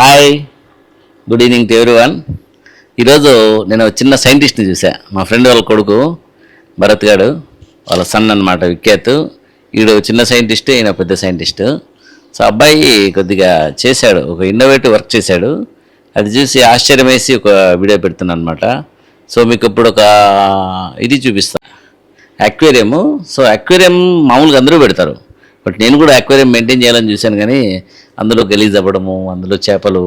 Hi good evening to everyone ఈరోజు నేను ఒక చిన్న సైంటిస్ట్ని చూసా. మా ఫ్రెండ్ వాళ్ళ కొడుకు భరత్ గాడు వాళ్ళ సన్ అనమాట విఖ్యాత్. ఈడు చిన్న సైంటిస్ట్ ఈయన పెద్ద సైంటిస్ట్ సో అబ్బాయి కొద్దిగా చేశాడు ఒక ఇన్నోవేటివ్ వర్క్ చేశాడు. అది చూసి ఆశ్చర్యం వేసి ఒక వీడియో పెడుతున్నాను అనమాట సో మీకు ఇప్పుడు ఒక ఇది చూపిస్తా. అక్వేరియము సో అక్వేరియం మామూలుగా అందరూ పెడతారు. బట్ నేను కూడా అక్వేరియం మెయింటైన్ చేయాలని చూశాను కానీ అందులో గలీజ్ అవ్వడము అందులో చేపలు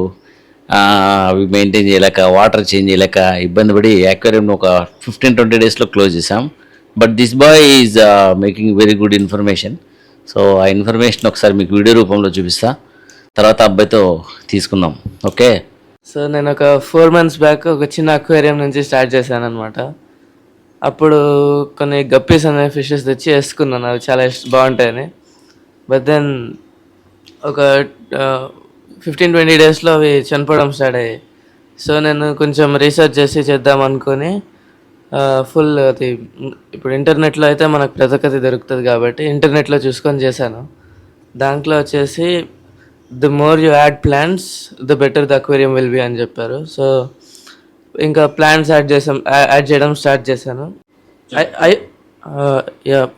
అవి మెయింటైన్ చేయలేక వాటర్ చేంజ్ చేయలేక ఇబ్బంది పడి అక్వేరియం ఒక ఫిఫ్టీన్ ట్వంటీ డేస్లో క్లోజ్ చేసాం but this boy is making very good information so ఆ ఇన్ఫర్మేషన్ ఒకసారి మీకు వీడియో రూపంలో చూపిస్తా. తర్వాత అబ్బాయితో తీసుకుందాం. ఓకే సో నేను ఒక ఫోర్ మంత్స్ బ్యాక్ ఒక చిన్న అక్వేరియం నుంచి స్టార్ట్ చేశాను అనమాట అప్పుడు కొన్ని గప్పీస్ అనే ఫిషెస్ తెచ్చి వేసుకున్నాను. అవి చాలా బాగుంటాయని. బట్ దెన్ ఒక ఫిఫ్టీన్ ట్వంటీ డేస్లో అవి చనిపోవడం స్టార్ట్ అయ్యాయి. సో నేను కొంచెం రీసెర్చ్ చేసి చేద్దాం అనుకొని ఫుల్ అది ఇప్పుడు ఇంటర్నెట్లో అయితే మనకు ప్రతి దొరుకుతుంది కాబట్టి ఇంటర్నెట్లో చూసుకొని చేశాను. దాంట్లో వచ్చేసి the more you add plants the better the aquarium will be అని చెప్పారు. సో ఇంకా ప్లాంట్స్ యాడ్ చేసాం యాడ్ చేయడం స్టార్ట్ చేశాను. ఐ- ఐ యా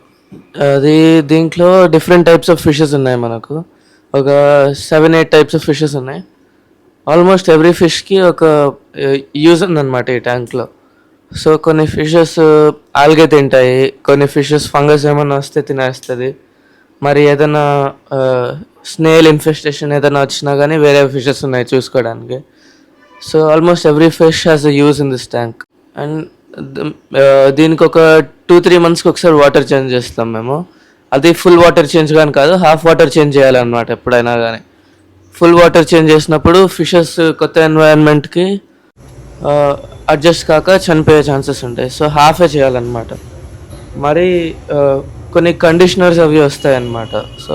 అది దీంట్లో డిఫరెంట్ టైప్స్ ఆఫ్ ఫిషెస్ ఉన్నాయి మనకు. ఒక seven eight types of fishes ఉన్నాయి. ఆల్మోస్ట్ ఎవ్రీ ఫిష్కి ఒక యూజ్ ఉందన్నమాట ఈ ట్యాంక్లో సో కొన్ని ఫిషెస్ ఆల్గే తింటాయి. కొన్ని ఫిషెస్ ఫంగస్ ఏమైనా వస్తే తినేస్తుంది. మరి ఏదైనా స్నేల్ ఇన్ఫెస్టేషన్ ఏదైనా వచ్చినా కానీ వేరే ఫిషెస్ ఉన్నాయి చూసుకోవడానికి. So almost every fish has a use in this tank and దీనికి ఒక టూ త్రీ మంత్స్కి ఒకసారి వాటర్ చేంజ్ చేస్తాం మేము. అది ఫుల్ వాటర్ చేంజ్ కానీ కాదు హాఫ్ వాటర్ చేంజ్ చేయాలన్నమాట ఎప్పుడైనా కానీ ఫుల్ వాటర్ చేంజ్ చేసినప్పుడు ఫిషెస్ కొత్త ఎన్వైరన్మెంట్కి అడ్జస్ట్ కాక చనిపోయే ఛాన్సెస్ ఉంటాయి. సో హాఫే చేయాలన్నమాట. మరి కొన్ని కండిషనర్స్ అవి వస్తాయి అన్నమాట సో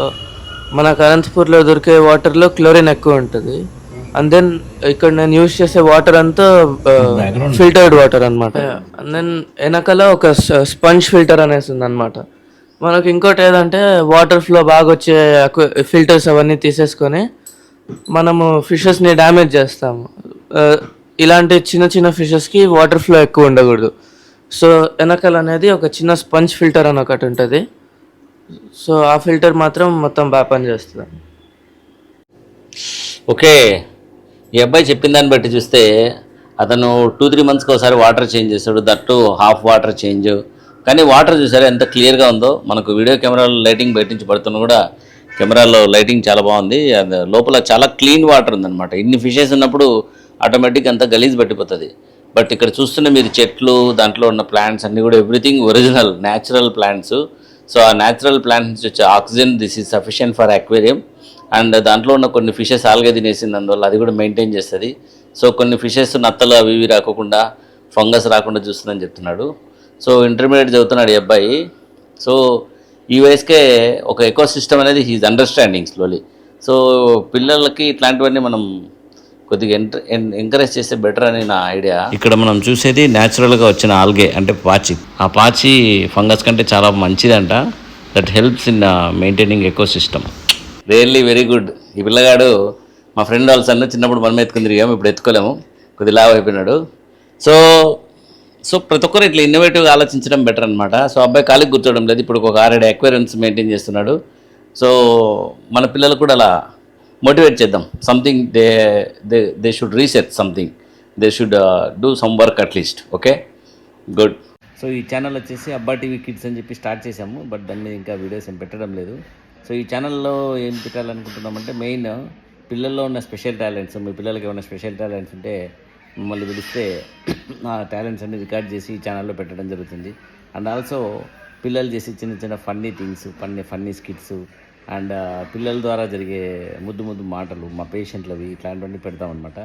మనకు అనంతపూర్లో దొరికే వాటర్లో క్లోరిన్ ఎక్కువ ఉంటుంది. అండ్ దెన్ ఇక్కడ నేను యూజ్ చేసే వాటర్ అంతా ఫిల్టర్డ్ వాటర్ అనమాట అండ్ దెన్ వెనకాల ఒక స్పంజ్ ఫిల్టర్ అనేసి ఉందన్నమాట. మనకు ఇంకోటి ఏదంటే వాటర్ ఫ్లో బాగా వచ్చే ఫిల్టర్స్ అవన్నీ తీసేసుకొని మనము ఫిషెస్ని డ్యామేజ్ చేస్తాము. ఇలాంటి చిన్న చిన్న ఫిషెస్కి వాటర్ ఫ్లో ఎక్కువ ఉండకూడదు. సో వెనకాల అనేది ఒక చిన్న స్పంజ్ ఫిల్టర్ అని ఒకటి ఉంటుంది. సో ఆ ఫిల్టర్ మాత్రం మొత్తం బాగా పనిచేస్తుంది ఓకే. ఈ అబ్బాయి చెప్పిన దాన్ని బట్టి చూస్తే అతను టూ త్రీ మంత్స్కి ఒకసారి వాటర్ చేంజ్ చేస్తాడు. దట్టు హాఫ్ వాటర్ చేంజ్ కానీ వాటర్ చూసారా ఎంత క్లియర్గా ఉందో. మనకు వీడియో కెమెరాలో లైటింగ్ బయట నుంచి పడుతున్నా కూడా కెమెరాలో లైటింగ్ చాలా బాగుంది. అది లోపల చాలా క్లీన్ వాటర్ ఉందన్నమాట. ఇన్ని ఫిషెస్ ఉన్నప్పుడు ఆటోమేటిక్ అంతా గలీజ్ పట్టిపోతుంది. బట్ ఇక్కడ చూస్తున్న మీరు చెట్లు దాంట్లో ఉన్న ప్లాంట్స్ అన్నీ కూడా everything original natural plants so ఆ న్యాచురల్ ప్లాంట్స్ నుంచి వచ్చే oxygen this is sufficient for aquarium and దాంట్లో ఉన్న కొన్ని ఫిషెస్ ఆల్గే తినేసింది అందువల్ల అది కూడా మెయింటైన్ చేస్తుంది. సో కొన్ని ఫిషెస్ నత్తలు అవి ఇవి రాకుండా ఫంగస్ రాకుండా చూస్తుందని చెప్తున్నాడు. సో ఇంటర్మీడియట్ చదువుతున్నాడు ఈ అబ్బాయి. సో ఈ వయసుకే ఒక ఎకో సిస్టమ్ అనేది హీజ్ అండర్స్టాండింగ్ స్లోలీ సో పిల్లలకి ఇట్లాంటివన్నీ మనం కొద్దిగా ఎంకరేజ్ చేస్తే బెటర్ అని నా ఐడియా ఇక్కడ మనం చూసేది న్యాచురల్గా వచ్చిన ఆల్గే అంటే పాచి. ఆ పాచి ఫంగస్ కంటే చాలా మంచిదంట. That helps in maintaining eco system really very good ఈ పిల్లగాడు మా ఫ్రెండ్ వాళ్ళ సన్న చిన్నప్పుడు మనం ఎత్తుకుని తిరిగాము ఇప్పుడు ఎత్తుకోలేము. కొద్ది లావ్ అయిపోయినాడు. సో సో ప్రతి ఒక్కరు ఇట్లా ఇన్నోవేటివ్గా ఆలోచించడం బెటర్ అనమాట సో అబ్బాయి కాలికి కూర్చోవడం లేదు ఇప్పుడు ఒక ఆరేడు ఎక్వైరెన్స్ మెయింటైన్ చేస్తున్నాడు. సో మన పిల్లలు కూడా అలా మోటివేట్ చేద్దాం. Something they they they should research something they should do some work at least okay good so ఈ ఛానల్ వచ్చేసి అబ్బా టీవీ కిడ్స్ అని చెప్పి స్టార్ట్ చేసాము బట్ దాని మీద ఇంకా వీడియోస్ ఏం పెట్టడం లేదు. సో ఈ ఛానల్లో ఏం పెట్టాలనుకుంటున్నామంటే మెయిన్ పిల్లల్లో ఉన్న స్పెషల్ టాలెంట్స్ మీ పిల్లలకి ఏమైనా స్పెషల్ టాలెంట్స్ ఉంటే మిమ్మల్ని పిలిస్తే నా టాలెంట్స్ అన్ని రికార్డ్ చేసి ఈ ఛానల్లో పెట్టడం జరుగుతుంది. అండ్ ఆల్సో పిల్లలు చేసే చిన్న చిన్న funny things funny funny skits and పిల్లల ద్వారా జరిగే ముద్దు ముద్దు మాటలు మా పేషెంట్లవి ఇట్లాంటివన్నీ పెడతామన్నమాట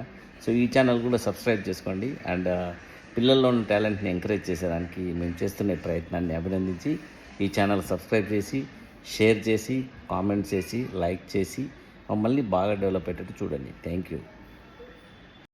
సో ఈ ఛానల్ కూడా సబ్స్క్రైబ్ చేసుకోండి అండ్ uh, పిల్లల్లో ఉన్న టాలెంట్ని ఎంకరేజ్ చేసేదానికి మేము చేస్తున్న ప్రయత్నాన్ని అభినందించి ఈ ఛానల్ సబ్స్క్రైబ్ చేసి షేర్ చేసి కామెంట్ చేసి లైక్ చేసి మమ్మల్ని బాగా డెవలప్ అయ్యేటట్టు చూడండి. Thank you